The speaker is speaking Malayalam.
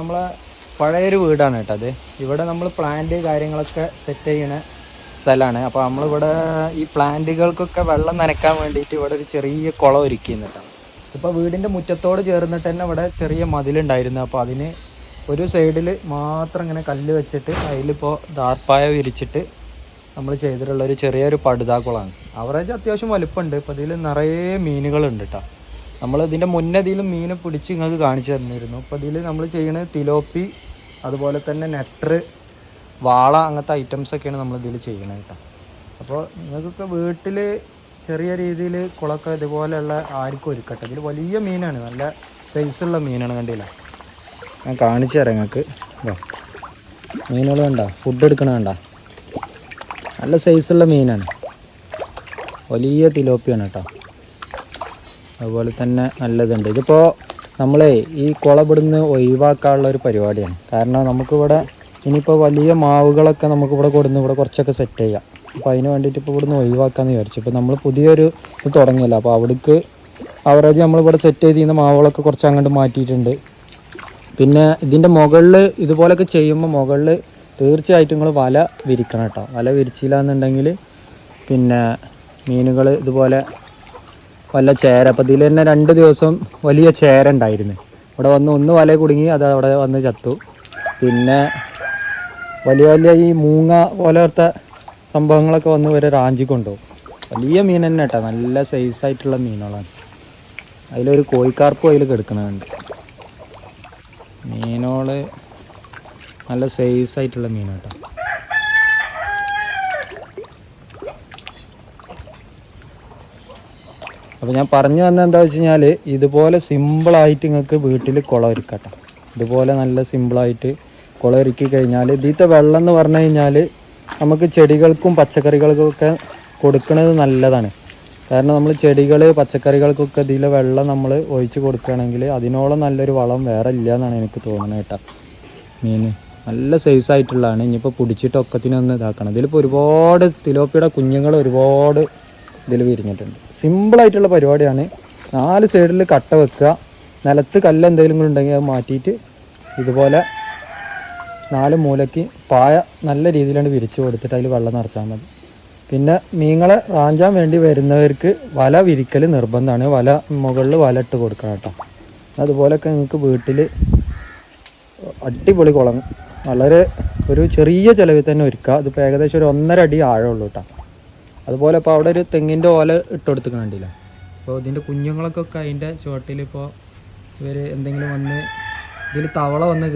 നമ്മളെ പഴയൊരു വീടാണ് കേട്ടോ അത്. ഇവിടെ നമ്മൾ പ്ലാന്റ് കാര്യങ്ങളൊക്കെ സെറ്റ് ചെയ്യണ സ്ഥലമാണ് അപ്പോൾ നമ്മളിവിടെ ഈ പ്ലാന്റുകൾക്കൊക്കെ വെള്ളം നനയ്ക്കാൻ വേണ്ടിയിട്ട് ഇവിടെ ഒരു ചെറിയ കുളം ഒരുക്കിയിരുന്നിട്ടാണ് ഇപ്പോൾ വീടിന്റെ മുറ്റത്തോട് ചേർന്നിട്ട് തന്നെ ഇവിടെ ചെറിയ മതിലുണ്ടായിരുന്നു. അപ്പോൾ അതിന് ഒരു സൈഡിൽ മാത്രം ഇങ്ങനെ കല്ല് വെച്ചിട്ട് അതിലിപ്പോൾ ദാർപ്പായ വിരിച്ചിട്ട് നമ്മൾ ചെയ്തിട്ടുള്ള ഒരു ചെറിയൊരു പടുതാക്കുളമാണ് അവറേജ് അത്യാവശ്യം വലുപ്പമുണ്ട് ഇപ്പോൾ ഇതിൽ നിറയെ മീനുകളുണ്ട് കേട്ടോ. നമ്മൾ ഇതിന്റെ മുന്നേ ഇതിൽ മീനെ പിടിച്ച് നിങ്ങൾക്ക് കാണിച്ചു തന്നിരുന്നു. അപ്പോൾ ഇതിൽ നമ്മൾ ചെയ്യുന്നത് തിലോപ്പി അതുപോലെ തന്നെ നെറ്റർ വാള അങ്ങനത്തെ ഐറ്റംസ് ഒക്കെയാണ് നമ്മൾ ഇതിൽ ചെയ്യണത് കേട്ടോ അപ്പോൾ നിങ്ങൾക്കൊക്കെ വീട്ടിൽ ചെറിയ രീതിയിൽ കുളക്കം ഇതുപോലെയുള്ള ആർക്കും ഒരുക്കട്ടെ. ഇതിൽ വലിയ മീനാണ് നല്ല സൈസുള്ള മീനാണ് കണ്ടില്ല? ഞാൻ കാണിച്ചു തരാം നിങ്ങൾക്ക് മീനുകൾ കണ്ട ഫുഡ് എടുക്കണ കണ്ട. നല്ല സൈസുള്ള മീനാണ്. വലിയ തിലോപ്പിയാണ് കേട്ടോ അതുപോലെ തന്നെ നല്ലതുണ്ട്. ഇതിപ്പോൾ നമ്മളെ ഈ കുളം ഇവിടുന്ന് ഒഴിവാക്കാനുള്ള ഒരു പരിപാടിയാണ്. കാരണം നമുക്കിവിടെ ഇനിയിപ്പോൾ വലിയ മാവുകളൊക്കെ നമുക്കിവിടെ കൊടുന്ന് ഇവിടെ കുറച്ചൊക്കെ സെറ്റ് ചെയ്യാം. അപ്പോൾ അതിന് വേണ്ടിയിട്ട് ഇപ്പോൾ ഇവിടുന്ന് ഒഴിവാക്കാമെന്ന് വിചാരിച്ചു. ഇപ്പോൾ നമ്മൾ പുതിയൊരു ഇത് തുടങ്ങിയല്ലോ. അപ്പോൾ അവിടേക്ക് അവറേജ് നമ്മളിവിടെ സെറ്റ് ചെയ്തിരുന്ന മാവുകളൊക്കെ കുറച്ച് അങ്ങോട്ട് മാറ്റിയിട്ടുണ്ട്. പിന്നെ ഇതിന്റെ മുകളിൽ ഇതുപോലൊക്കെ ചെയ്യുമ്പോൾ മുകളിൽ തീർച്ചയായിട്ടും നിങ്ങൾ വല വിരിക്കണം കേട്ടോ. വല വിരിച്ചില്ല എന്നുണ്ടെങ്കിൽ പിന്നെ മീനുകൾ ഇതുപോലെ വല്ല ചേര. അപ്പോൾ ഇതിൽ തന്നെ രണ്ട് ദിവസം വലിയ ചേര ഉണ്ടായിരുന്നു. ഇവിടെ വന്ന് ഒന്ന് വല കുടുങ്ങി അത് അവിടെ വന്ന് ചത്തു. പിന്നെ വലിയ വലിയ ഈ മൂങ്ങ പോലത്തെ സംഭവങ്ങളൊക്കെ വന്ന് വരെ റാഞ്ചി കൊണ്ടുപോകും വലിയ മീൻ തന്നെ കേട്ടോ. നല്ല സൈസായിട്ടുള്ള മീനുകളാണ്. അതിലൊരു കോഴിക്കാർപ്പും അതിൽ കിടക്കുന്നുണ്ട് മീനോൾ നല്ല സൈസ് ആയിട്ടുള്ള മീനാട്ടോ. അപ്പോൾ ഞാൻ പറഞ്ഞു വന്ന എന്താ വെച്ച് കഴിഞ്ഞാൽ ഇതുപോലെ സിമ്പിളായിട്ട് നിങ്ങൾക്ക് വീട്ടിൽ കുളം ഒരുക്കട്ടെ. ഇതുപോലെ നല്ല സിമ്പിളായിട്ട് കുളം ഒരുക്കി കഴിഞ്ഞാൽ ഇതിത്തെ വെള്ളം എന്ന് പറഞ്ഞു കഴിഞ്ഞാൽ നമുക്ക് ചെടികൾക്കും പച്ചക്കറികൾക്കൊക്കെ കൊടുക്കുന്നത് നല്ലതാണ്. കാരണം നമ്മൾ ചെടികൾ പച്ചക്കറികൾക്കൊക്കെ ഇതിലെ വെള്ളം നമ്മൾ ഒഴിച്ച് കൊടുക്കുകയാണെങ്കിൽ അതിനോളം നല്ലൊരു വളം വേറെ ഇല്ല എന്നാണ് എനിക്ക് തോന്നുന്നത് കേട്ടോ. മീൻ നല്ല സൈസ് ആയിട്ടുള്ളതാണ്. ഇനിയിപ്പോൾ പിടിച്ചിട്ട് ഒക്കത്തിനൊന്ന് ഇതാക്കണം. ഇതിലിപ്പോൾ ഒരുപാട് തിലോപ്പിയുടെ കുഞ്ഞുങ്ങൾ ഒരുപാട് ഇതിൽ വിരിഞ്ഞിട്ടുണ്ട്. സിമ്പിളായിട്ടുള്ള പരിപാടിയാണ്. നാല് സൈഡിൽ കട്ട വെക്കുക. നിലത്ത് കല്ല് എന്തെങ്കിലും ഉണ്ടെങ്കിൽ അത് മാറ്റിയിട്ട് ഇതുപോലെ നാല് മൂലയ്ക്ക് പായ നല്ല രീതിയിലാണ് വിരിച്ചു കൊടുത്തിട്ട് അതിൽ വെള്ളം നിറച്ചാൽ മതി. പിന്നെ മീങ്ങളെ റാഞ്ചാൻ വേണ്ടി വരുന്നവർക്ക് വല വിരിക്കൽ നിർബന്ധമാണ്. വല മുകളിൽ വല ഇട്ട് കൊടുക്കണം കേട്ടോ. അതുപോലൊക്കെ നിങ്ങൾക്ക് വീട്ടിൽ അടിപൊളി കുളം. വളരെ ഒരു ചെറിയ ചിലവിൽ തന്നെ ഒരുക്കുക. അതിപ്പോൾ ഏകദേശം ഒരു ഒന്നര അടി ആഴമുള്ളൂ കേട്ടോ. അതുപോലെ ഇപ്പോൾ അവിടെ ഒരു തെങ്ങിന്റെ ഓല ഇട്ട് കൊടുത്തിട്ട് കണ്ടില്ല? അപ്പോൾ ഇതിന്റെ കുഞ്ഞുങ്ങളൊക്കെ അതിന്റെ ചുവട്ടിൽ ഇപ്പോൾ ഇവർ എന്തെങ്കിലും വന്ന് ഇതിൽ തവള വന്ന്